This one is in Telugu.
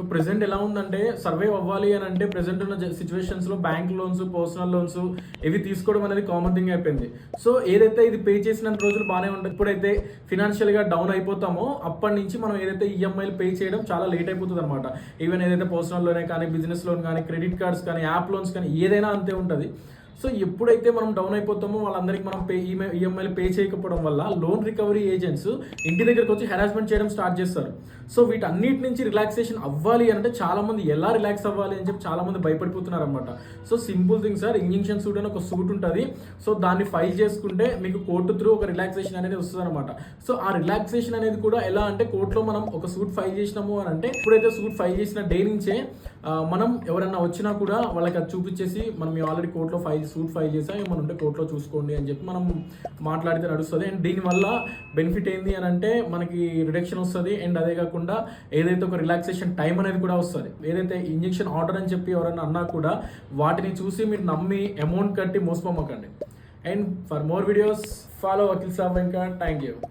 సో ప్రెసెంట్ ఎలా ఉందంటే సర్వే అవ్వాలి అని అంటే ప్రెసెంట్ ఉన్న సిచ్యువేషన్స్లో బ్యాంక్ లోన్స్ పర్సనల్ లోన్స్ ఇవి తీసుకోవడం అనేది కామన్ థింగ్ అయిపోయింది. సో ఏదైతే ఇది పే చేసినంత రోజులు బాగానే ఉంటుంది ఇప్పుడైతే ఫినాన్షియల్గా డౌన్ అయిపోతామో అప్పటి నుంచి మనం ఏదైతే ఈఎంఐలు పే చేయడం చాలా లేట్ అయిపోతుంది అనమాట ఈవెన్ ఏదైతే పర్సనల్లోనే కానీ బిజినెస్ లోన్ కానీ క్రెడిట్ కార్డ్స్ కానీ యాప్ లోన్స్ కానీ ఏదైనా అంతే ఉంటుంది. సో ఎప్పుడైతే మనం డౌన్ అయిపోతామో వాళ్ళందరికీ మనం పే ఈఎంఐలు పే చేయకపోవడం వల్ల లోన్ రికవరీ ఏజెంట్స్ ఇంటి దగ్గరకు వచ్చి హెరాస్మెంట్ చేయడం స్టార్ట్ చేస్తారు. సో వీటన్నిటి నుంచి రిలాక్సేషన్ అవ్వాలి అంటే చాలా మంది ఎలా రిలాక్స్ అవ్వాలి అని చెప్పి చాలా మంది భయపడిపోతున్నారు అనమాట so simple thing sir injection suit అని ఒక సూట్ ఉంటుంది. సో దాన్ని ఫైల్ చేసుకుంటే మీకు కోర్టు త్రూ ఒక రిలాక్సేషన్ అనేది వస్తుంది అనమాట సో ఆ రిలాక్సేషన్ అనేది కూడా ఎలా అంటే కోర్టులో మనం ఒక సూట్ ఫైల్ చేసినాము అని అంటే ఇప్పుడైతే సూట్ ఫైల్ చేసిన డే నుంచే మనం ఎవరైనా వచ్చినా కూడా వాళ్ళకి అది చూపించేసి మనం ఆల్రెడీ కోర్టులో ఫైల్ సూట్ ఫైల్ చేసాం ఏమైనా ఉంటే కోర్టులో చూసుకోండి అని చెప్పి మనం మాట్లాడితే నడుస్తుంది. అండ్ దీనివల్ల బెనిఫిట్ ఏంది అని అంటే మనకి రిడక్షన్ వస్తుంది. అండ్ అదే కాకుండా ఏదైతే ఒక రిలాక్సేషన్ టైం అనేది కూడా వస్తుంది. ఏదైతే ఇంజెక్షన్ ఆర్డర్ అని చెప్పి ఎవరైనా అన్నా కూడా వాటిని చూసి మీరు నమ్మి అమౌంట్ కట్టి మోసపోమకండి. And for more videos follow Akhil Saab Venkat thank you.